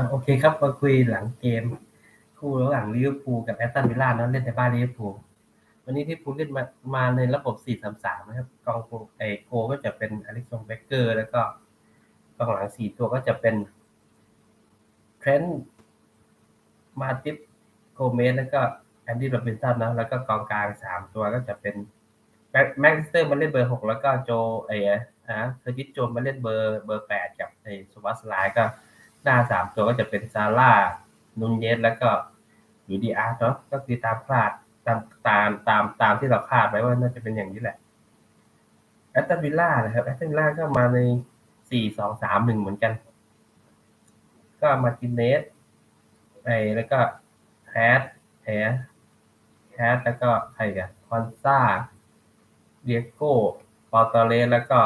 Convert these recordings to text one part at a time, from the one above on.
อะโอเคครับมาคุยหลังเกม คู่ระหว่างลิเวอร์พูลกับแอสตันวิลล่าเนาะเล่นในบ้านลิเวอร์พูลวันนี้ที่พูลเล่นมามาในระบบ 4-3-3 นะครับกองกลางไอโกก็จะเป็นอลิซงเบเกอร์ แล้วก็กองหลังสี่ตัวก็จะเป็นเทรนต์มาติฟโกเมสแล้วก็แอนดี้โรบินสันนะแล้วก็กองกลางสามตัวก็จะเป็นแม็กซิสเตอร์มาเล่นเบอร์หกแล้วก็โจไอ้อะเคอร์ติสโจนมาเล่นเบอร์เบอร์แปดกับไอ้สวัสไลก็ หน้าสามตัวก็จะเป็นซาร่านุนเยสแล้วก็อยู่ดีอาร์เนาะก็คือตามคาดตามตามตามตามที่เราคาดไว้ว่าน่าจะเป็นอย่างนี้แหละแอตตันวิลล่านะครับแอตตันวิลล่าก็มาในสี่สองสามหนึ่งเหมือนกัน ก็มาตินเนสไอแล้วก็แคสแฮแคสแล้วก็ใครกันคอนซ่าเดียโก้ปอตอเลสแล้วก็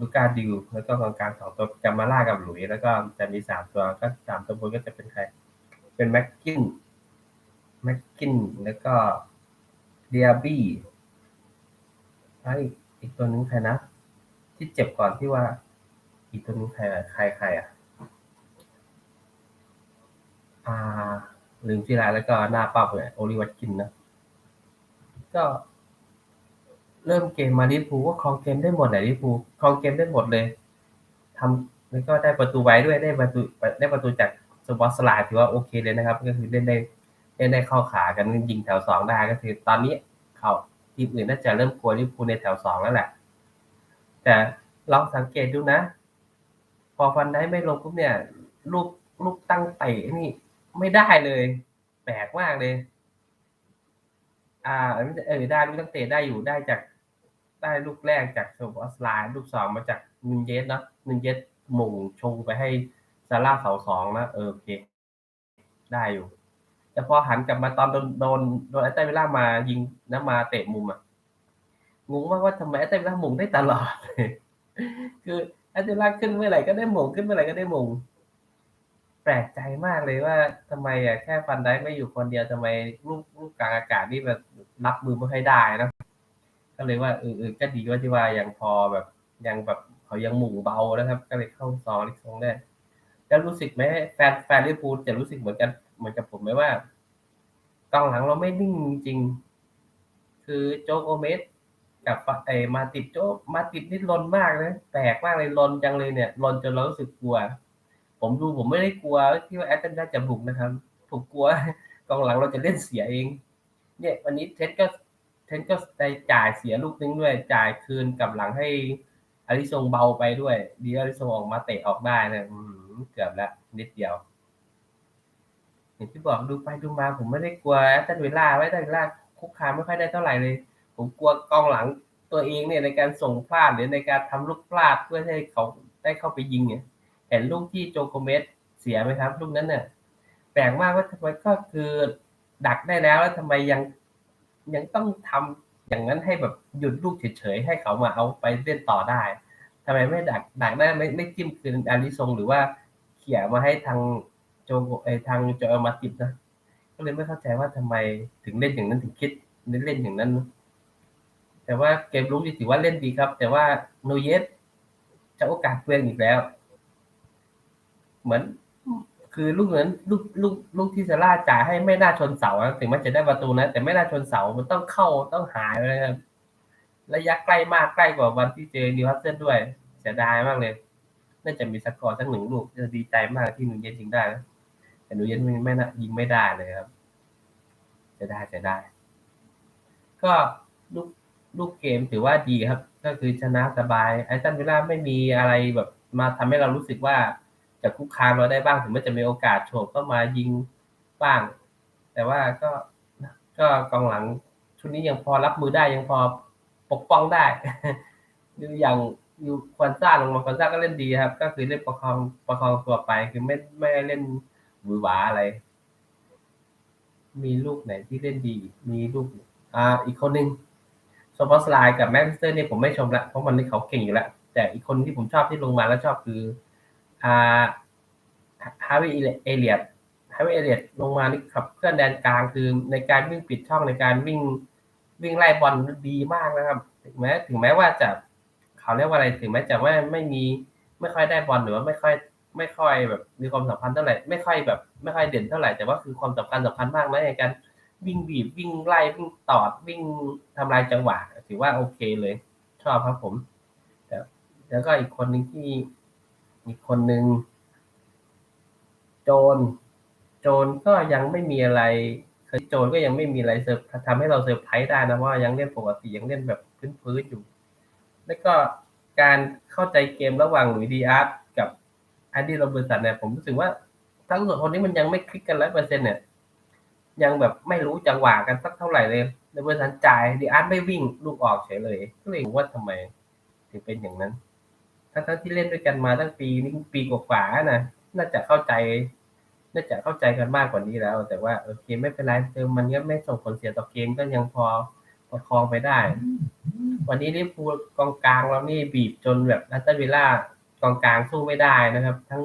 ลูกาดิวแล้วก็กองกลางสองตัวจามาล่ากับหลุย แล้วก็จะมีสามตัวก็สามตัวบนก็จะเป็นใคร เป็นแม็กกินแม็กกินแล้วก็เดียบี้ไออีกตัวนึงใครนะ ที่เจ็บก่อนที่ว่า อีกตัวนึงใครใครใครอะ อ่าลืมชื่อร้านแล้วก็หน้าเป้าเลยโอลิวัตกินนะก็ เริ่มเกมมาลิฟูก็ครองเกมได้หมดไหนลิฟูครองเกมได้หมดเลยทำแล้วก็ได้ประตูไว้ด้วยได้ประตูได้ประตูจากสปอตสลาถือว่าโอเคเลยนะครับ ก็คือเล่นได้เล่นได้เข้าขากันยิงแถวสองได้ก็คือ ตอนนี้เขาทีมอื่นน่าจะเริ่มกลัวลิฟูในแถวสองแล้วแหละ แต่ลองสังเกตดูนะ พอฟันได้ไม่ลงปุ๊บเนี่ยลูกลูกตั้งเตะนี่ไม่ได้เลยแปลกมากเลย อ่าเออได้ลูกตั้งเตะได้อยู่ได้จาก ได้ลูกแรกจากโซบอสไลน์ลูกสองมาจากนุนเยสเนาะนุนเยสหม่งชงไปให้ซาร่าเสาสองนะเออโอเค ได้อยู่ แต่พอหันกลับมาตอนโดนโดนโดนแอตเตอร์วิล่ามายิงนะมาเตะมุมอะงงมากว่าทำไมแอตเตอร์วิล่าหม่งได้ตลอด คือแอตเตอร์วิล่าขึ้นเมื่อไหร่ก็ได้หม่งขึ้นเมื่อไหร่ก็ได้หม่งแปลกใจมากเลยว่าทำไมอะแค่ฟันได้ไม่อยู่คนเดียวทำไมลูกลูกกลางอากาศนี่แบบรับมือไม่ค่อยได้นะ ก็เลยว่าเออเออก็ดีว่าที่ว่ายังพอแบบยังแบบเขายังหมู่เบานะครับ ก็เลยเข้าซองลิซงได้แล้วรู้สึกไหมแฟนแฟนลิเวอร์พูลจะรู้สึกเหมือนกันเหมือนกับผมไหมว่ากองหลังเราไม่นิ่งจริง คือโจโกเมสกับไอมาติดโจมาติดนี่ลนมากเลยแปลกมากเลยลนจังเลยเนี่ยลนจนเรารู้สึกกลัว ผมดูผมไม่ได้กลัวที่ว่าแอตตันจะบุกนะครับ ผมกลัวกองหลังเราจะเล่นเสียเอง เนี่ย วันนี้เท็ก็ เทนก็ได้จ่ายเสียลูกนึงด้วย จ่ายคืนกับหลังให้อาริซงเบาไปด้วย ดีอาริซงออกมาเตะออกได้นะเกือบแล้วนิดเดียวอย่างที่บอกดูไปดูมาผมไม่ได้กลัวแอตตันเวล่าไว้ตันเวล่าคุกคามไม่ค่อยได้เท่าไหร่เลย ผมกลัวกองหลังตัวเองเนี่ยในการส่งพลาดหรือในการทำลูกพลาดเพื่อให้เขาได้เข้าไปยิงเนี่ยเห็นลูกที่โจโกเมสเสียไหมครับลูกนั้นเนี่ยแปลกมากว่าทำไมก็คือดักได้แล้วแล้วทำไมยัง ยังต้องทำอย่างนั้นให้แบบหยุดลูกเฉยๆให้เขามาเอาไปเล่นต่อได้ทำไมไม่ดักดักได้ไม่ไม่จิ้มคืนอาริซงหรือว่าเขี่ยมาให้ทางโจไอทางโจเอลมาติดนะก็เลยไม่เข้าใจว่าทำไมถึงเล่นอย่างนั้นถึงคิดเล่นอย่างนั้น แต่ว่าเกมลุกนี่ถือว่าเล่นดีครับ แต่ว่าโนเยสจะโอกาสเปลี่ยนอีกแล้ว เหมือน คือลูกเหมือนลูกลูกลูกที่ซาร่าจ่ายให้ไม่น่าชนเสาถึงแม้จะได้ประตูนะ แต่ไม่น่าชนเสามันต้องเข้าต้องหายเลยครับระยะใกล้มากใกล้กว่าวันที่เจอนิวคาสเซิลด้วยเสียดายมากเลย น่าจะมีสกอร์สักหนึ่งลูกจะดีใจมากที่หนูเย็นยิงได้นะแต่หนูเย็นไม่ไม่ยิงไม่ได้เลยครับจะได้จะได้ ก็ลูกลูกเกมถือว่าดีครับ ก็คือชนะสบายไอตันเวลาไม่มีอะไรแบบมาทำให้เรารู้สึกว่า จะคุกคามเราได้บ้างถึงแม้จะมีโอกาสโฉบเข้ามายิงบ้าง แต่ว่าก็ก็กองหลังชุดนี้ยังพอรับมือได้ยังพอปกป้องได้ดูอย่างอยู่ควันซ่าลงมาควันซ่าก็เล่นดีครับ ก็คือเล่นประคองประคองตัวไปคือไม่ไม่เล่นหวือหวาอะไร มีลูกไหนที่เล่นดี มีลูก อ่า อีกคนนึงโซบอสไลน์กับแม็กซ์เตอร์เนี่ยผมไม่ชมละเพราะมันนี่เขาเก่งอยู่แล้วแต่อีกคนที่ผมชอบที่ลงมาแล้วชอบคือ ฮาร์วีเอเลียดฮาร์วีเอเลียดลงมานี่ขับเคลื่อนแดนกลางคือในการวิ่งปิดช่องในการวิ่งวิ่งไล่บอลดีมากนะครับ ถึงแม้ถึงแม้ว่าจะเขาเรียกว่าอะไรถึงแม้จะว่าไม่มีไม่ค่อยได้บอลหรือว่าไม่ค่อยไม่ค่อยแบบมีความสัมพันธ์เท่าไหร่ไม่ค่อยแบบ ไม่ค่อยเด่นเท่าไหร่แต่ว่าคือความสำคัญสำคัญมากนะในการวิ่งบีบวิ่งไล่วิ่งตอดวิ่งทำลายจังหวะถือว่าโอเคเลย ชอบครับผมแต่แล้วก็อีกคนหนึ่งที่ อีกคนหนึ่งโจน โจนก็ยังไม่มีอะไรคือโจนก็ยังไม่มีอะไรเซอร์ทำให้เราเซอร์ไพรส์ได้นะว่ายังเล่นปกติยังเล่นแบบพื้นๆอยู่ แล้วก็การเข้าใจเกมระหว่างหลุยดีอาร์ตกับแอนดี้โรเบิร์ตสันเนี่ยผมรู้สึกว่าทั้งสองคนนี้มันยังไม่คลิกกันร้อยเปอร์เซ็นต์เนี่ยยังแบบไม่รู้จังหวะกันสักเท่าไหร่เลยโรเบิร์ตสันจ่ายดีอาร์ตไม่วิ่งลูกออกเฉยเลย ก็เลยว่าทำไมถึงเป็นอย่างนั้น ทั้งๆที่เล่นด้วยกันมาตั้งปีนี้ปีกว่าๆนะน่าจะเข้าใจ น่าจะเข้าใจกันมากกว่านี้แล้ว แต่ว่าโอเคไม่เป็นไรเติมมันก็ไม่ส่งผลเสียต่อเกมก็ยังพอประคองไปได้ วันนี้ลิเวอร์พูลกองกลางเรานี่บีบจนแบบนัตเตอร์วิลล่ากองกลางสู้ไม่ได้นะครับ ทั้ง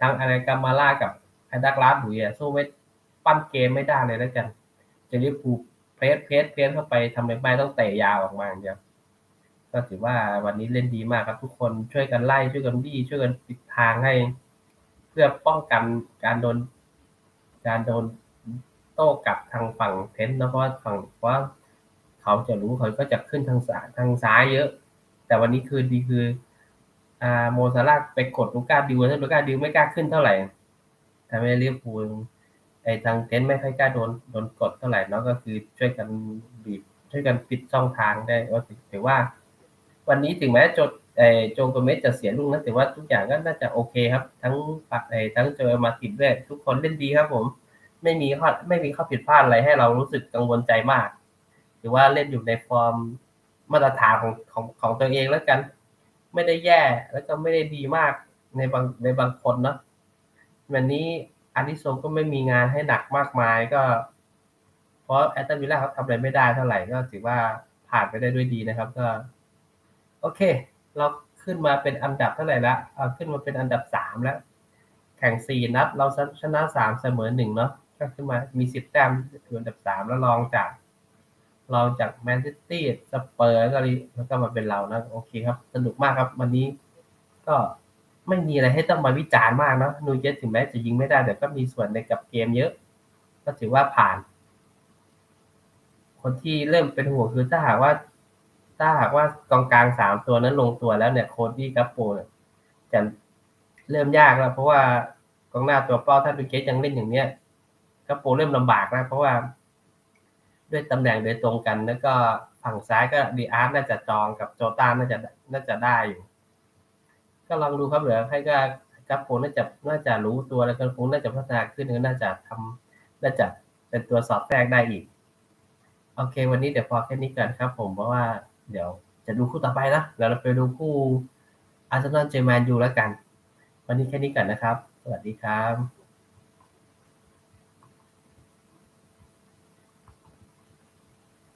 ทั้งอะไรกามาล่ากับไอดักลาสบุยสู้ไม่ปั้นเกมไม่ได้เลยแล้วกันจะลิเวอร์พูลเพรสเพรสเพรสเข้าไปทำไมไม่ต้องเตะยาวออกมาอย่างเดียว ก็ถือว่าวันนี้เล่นดีมากครับทุกคนช่วยกันไล่ช่วยกันบี้ช่วยกันปิดทางให้ เพื่อป้องกันการโดน การโดนโต้กลับทางฝั่งเทนต์นะเพราะว่าฝั่งเพราะว่าเขาจะรู้เขาก็จะขึ้นทางซ้ายทางซ้ายเยอะ แต่วันนี้คือดีคืออ่าโมซาลาไปกดลูก้าดิวถ้าลูก้าดิวไม่กล้าขึ้นเท่าไหร่ทำให้ลิเวอร์พูลไอ้ทางเทนต์ไม่ค่อยกล้าโดนโดนกดเท่าไหร่เนาะก็คือช่วยกันบีบช่วยกันปิดช่องทางได้ว่าถือว่า วันนี้ถึงแม้โจเออโจโกเมสจะเสียลูกนะแต่ว่าทุกอย่างก็น่าจะโอเคครับ ทั้งปักไอทั้งเจอมาติดด้วยทุกคนเล่นดีครับผม ไม่มีข้อไม่มีข้อผิดพลาดอะไรให้เรารู้สึกกังวลใจมาก หรือว่าเล่นอยู่ในฟอร์มมาตรฐานของของของตัวเองแล้วกัน ไม่ได้แย่แล้วก็ไม่ได้ดีมากในบางในบางคนเนาะวันนี้อานิโซงก็ไม่มีงานให้หนักมากมายก็ เพราะแอตตันวิลล่าเขาทำอะไรไม่ได้เท่าไหร่ก็ถือว่าผ่านไปได้ด้วยดีนะครับ ก็ โอเค เราขึ้นมาเป็นอันดับเท่าไหร่ละเอาขึ้นมาเป็นอันดับสามแล้ว แข่งสี่นัด เราชนะสามเสมอหนึ่งเนาะก็ขึ้นมามีสิบแต้มอยู่อันดับสามแล้วรองจากรองจากแมนซิตี้สเปอร์แล้วก็แล้วก็มาเป็นเรานะโอเคครับ สนุกมากครับวันนี้ก็ไม่มีอะไรให้ต้องมาวิจารณ์มากเนาะนูเยสถึงแม้จะยิงไม่ได้ แต่ก็มีส่วนในกับเกมเยอะ ก็ถือว่าผ่าน คนที่เริ่มเป็นห่วงคือถ้าหากว่า ถ้าหากว่ากองกลางสามตัวนั้นลงตัวแล้วเนี่ยโคดี้กับโปเนี่ยจะเริ่มยากแล้วเพราะว่ากองหน้าตัวเป้าถ้าดูเกตยังเล่นอย่างเนี้ยกับโปเริ่มลำบากแล้วเพราะว่า ด้วยตำแหน่งโดยตรงกัน แล้วก็ฝั่งซ้ายก็ดีอาร์ตน่าจะจองกับโจต้าน่าจะน่าจะได้อยู่ ก็ลองดูครับเหลือให้ก็กับโปน่าจะน่าจะรู้ตัวแล้วก็คงน่าจะพัฒนาขึ้นก็น่าจะทำน่าจะเป็นตัวสอบแทรกได้อีก โอเค วันนี้เดี๋ยวพอแค่นี้ก่อนครับ ผมเพราะว่า เดี๋ยวจะดูคู่ต่อไปนะแล้วเราไปดูคู่อาร์เซนอลเจอแมนยูแล้วกัน วันนี้แค่นี้ก่อนนะครับ สวัสดีครับ